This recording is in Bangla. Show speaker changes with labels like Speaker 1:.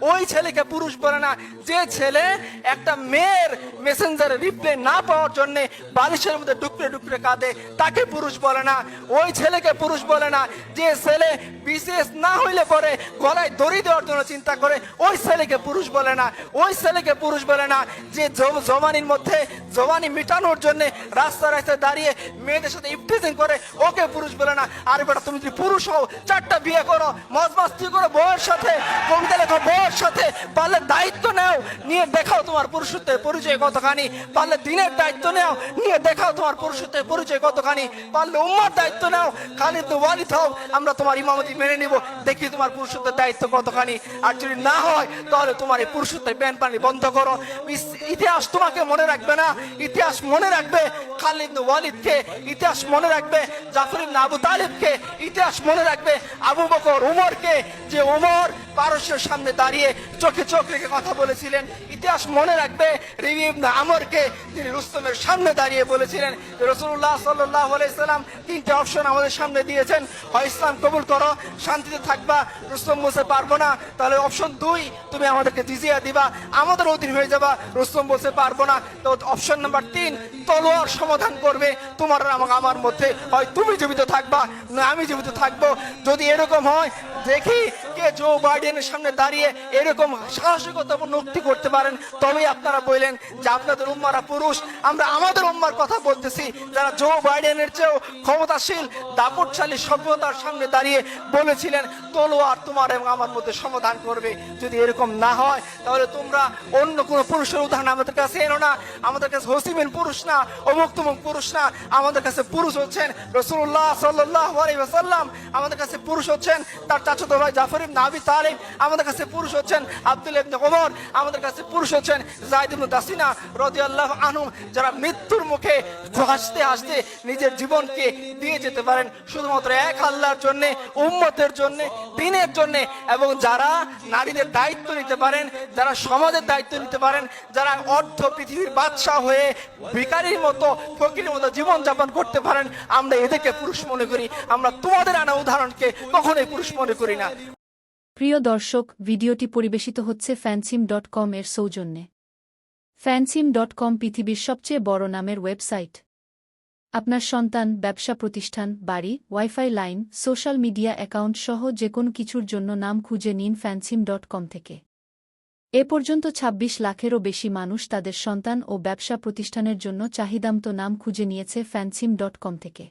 Speaker 1: ওই ছেলেকে পুরুষ বলে না। যে ছেলে একটা মেয়ের মেসেঞ্জারে রিপ্লে না পাওয়ার জন্যে বালিশের মধ্যে ডুকরে ডুকরে কাঁদে, তাকে পুরুষ বলে না। ওই ছেলেকে পুরুষ বলে না। যে ছেলে বিশেষ না হইলে পরে গলায় দড়ি দেওয়ার জন্য চিন্তা করে, ওই ছেলেকে পুরুষ বলে না, ওই ছেলেকে পুরুষ বলে না। যে জ- জওয়ানির মধ্যে জওয়ানি মিটানোর জন্য রাস্তা রাস্তায় দাঁড়িয়ে মেয়েদের সাথে ইফটিজিং করে, ওকে পুরুষ বলে না। আর বেটা, তুমি যদি পুরুষ হও, চারটা বিয়ে করো মজ মাস্তি করো বউয়ের সাথে, কবিতা লেখো বউয়ের সাথে, পারলে দায়িত্ব নাও, নিয়ে দেখাও তোমার পুরুষত্বের পরিচয় কতখানি, পারলে দিনের দায়িত্ব নাও, নিয়ে দেখাও তোমার পুরুষত্বের পরিচয় কতখানি, পারলে উম্মার দায়িত্ব নাও খালি তো ওয়ালিদ হও, আমরা তোমার ইমামতি মেনে নিব। দেখি তোমার পুরুষত্বের দায়িত্ব কতখানি। আর যদি না হয়, তাহলে তোমার এই পুরুষত্বের প্যান পানি বন্ধ করো। ইতিহাস তোমাকে মনে রাখবে না। ইতিহাস মনে রাখবে খালিদ ওয়ালিদকে। ইতিহাস মনে রাখবে জাফর ইবনে আবু তালিবকে। ইতিহাস মনে রাখবে আবু বকর উমরকে। যে উমর পারস্যের সামনে দাঁড়িয়ে চোখে চোখ রেখে কথা বলেছিলেন, ইতিহাস মনে রাখবে রিবি ইবনে আমরকে। তিনি রুস্তমের সামনে দাঁড়িয়ে বলেছিলেন রসুল্লাহ সাল্লাহ আলাইসাল্লাম তিনটে অপশন আমাদের সামনে দিয়েছেন। হয় ইসলাম কবুল করো শান্তিতে থাকবা, রুস্তম বলছে, পারব না। তাহলে অপশন দুই, তুমি আমাদেরকে জিজিয়া দিবা, আমাদের অধীন হয়ে যাবা। রুস্তম বলছে, পারব না। তো অপশন নাম্বার তিন তলোয়ার সমাধান করবে। তোমার আমাকে আমার মধ্যে হয়, তুমি জীবিত থাকবা, না আমি জীবিত থাকব। যদি এরকম হয়, দেখি কে জো বাইডেনের সামনে দাঁড়িয়ে এরকম সাহসিকতাপূর্ণ উক্তি করতে পারেন। তবেই আপনারা বললেন যে আপনাদের উম্মারা পুরুষ। আমরা আমাদের উম্মার কথা বলতেছি। যারা জো বাইডেনের চেয়েও ক্ষমতাশীল, দাপটশালী, সভ্যতার সামনে দাঁড়িয়ে বলেছিলেন, তলোয়ার তোমার এবং আমার মধ্যে সমাধান করবে। যদি এরকম না হয়, তাহলে তোমরা অন্য কোনো পুরুষের উদাহরণ আমাদের কাছে এনো না। আমাদের কাছে হসিমের পুরুষ না। অমুক তমুক পুরুষ না আমাদের কাছে পুরুষ হচ্ছেন। রসুল্লাহ সাল্লাহ আলাইসাল্লাম আমাদের কাছে পুরুষ হচ্ছেন। তার চাচতো ভাই জাফর ইবনে আবি তালিব আমাদের কাছে পুরুষ হচ্ছেন। আব্দুল ইবনে ওমর আমাদের কাছে পুরুষ হচ্ছেন। জাহিদ ইবনে দাসিনা রাদিয়াল্লাহু আনহু যারা মৃত্যুর মুখে হাসতে হাসতে নিজের জীবনকে দিয়ে যেতে পারেন। শুধুমাত্র এক আল্লাহর জন্য, উম্মতের জন্য, দিনের জন্য এবং যারা নারীদের দায়িত্ব নিতে পারেন, যারা সমাজের দায়িত্ব নিতে পারেন, যারা অর্ধ পৃথিবীর বাদশাহ হয়ে ভিকারির মতো ফকিরের মতো জীবন যাপন করতে পারেন। আমরা এদেরকে পুরুষ মনে করি। আমরা তোমাদের আনা উদাহরণকে কখনোই পুরুষ মনে করি না।
Speaker 2: প্রিয় দর্শক, ভিডিওটি পরিবেশিত হচ্ছে ফ্যানসিম ডট কম এর সৌজন্যে। ফ্যানসিম ডট কম পৃথিবীর সবচেয়ে বড় নামের ওয়েবসাইট। আপনার সন্তান, ব্যবসা প্রতিষ্ঠান, বাড়ি, WiFi line, social media account সহ যে কোনো কিছুর জন্য নাম খুঁজে নিন ফ্যানসিম ডট কম থেকে। এ পর্যন্ত ২৬ লাখেরও বেশি মানুষ তাদের সন্তান ও ব্যবসা প্রতিষ্ঠানের জন্য চাহিদামতো নাম খুঁজে নিয়েছে ফ্যানসিম ডট কম থেকে।